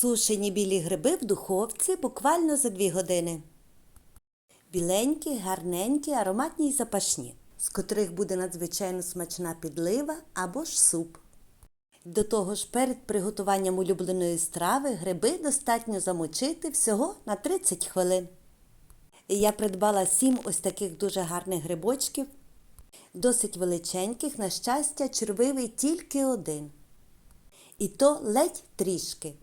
Сушені білі гриби в духовці буквально за 2 години. Біленькі, гарненькі, ароматні й запашні, з котрих буде надзвичайно смачна підлива або ж суп. До того ж, перед приготуванням улюбленої страви гриби достатньо замочити всього на 30 хвилин. Я придбала 7 ось таких дуже гарних грибочків, досить величеньких, на щастя, червивий тільки один. І то ледь трішки.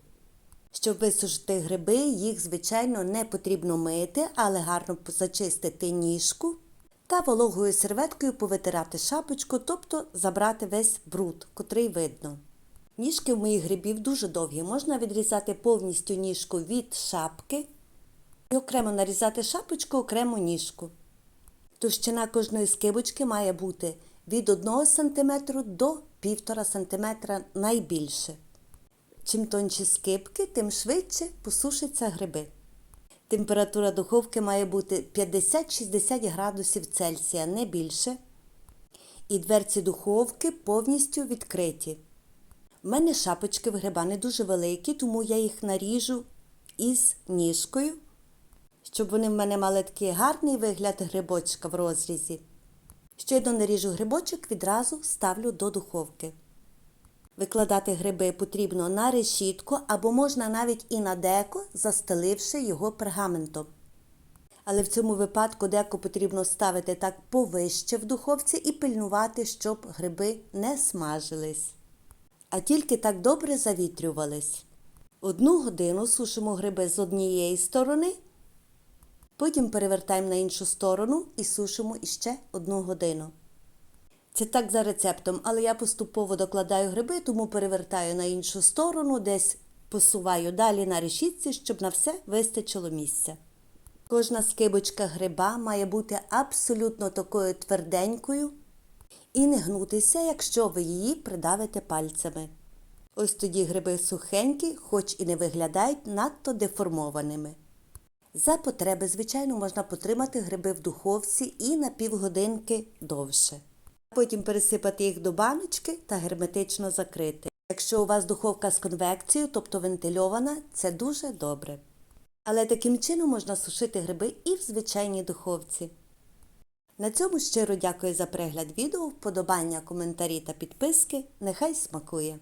Щоб висушити гриби, їх, звичайно, не потрібно мити, але гарно зачистити ніжку та вологою серветкою повитирати шапочку, тобто забрати весь бруд, котрий видно. Ніжки в моїх грибів дуже довгі. Можна відрізати повністю ніжку від шапки і окремо нарізати шапочку, окремо ніжку. Товщина кожної скибочки має бути від 1 см до 1,5 см найбільше. Чим тонші скибки, тим швидше посушаться гриби. Температура духовки має бути 50-60 градусів Цельсія, не більше. І дверці духовки повністю відкриті. У мене шапочки в гриба не дуже великі, тому я їх наріжу із ніжкою, щоб вони в мене мали такий гарний вигляд грибочка в розрізі. Щойно наріжу грибочок, відразу ставлю до духовки. Викладати гриби потрібно на решітку або можна навіть і на деко, застеливши його пергаментом. Але в цьому випадку деко потрібно ставити так повище в духовці і пильнувати, щоб гриби не смажились, а тільки так добре завітрювались. Одну годину сушимо гриби з однієї сторони, потім перевертаємо на іншу сторону і сушимо іще одну годину. Це так за рецептом, але я поступово докладаю гриби, тому перевертаю на іншу сторону, десь посуваю далі на решітці, щоб на все вистачило місця. Кожна скибочка гриба має бути абсолютно такою тверденькою і не гнутися, якщо ви її придавите пальцями. Ось тоді гриби сухенькі, хоч і не виглядають надто деформованими. За потреби, звичайно, можна потримати гриби в духовці і на півгодинки довше. Потім пересипати їх до баночки та герметично закрити. Якщо у вас духовка з конвекцією, тобто вентильована, це дуже добре. Але таким чином можна сушити гриби і в звичайній духовці. На цьому щиро дякую за перегляд відео, вподобання, коментарі та підписки. Нехай смакує!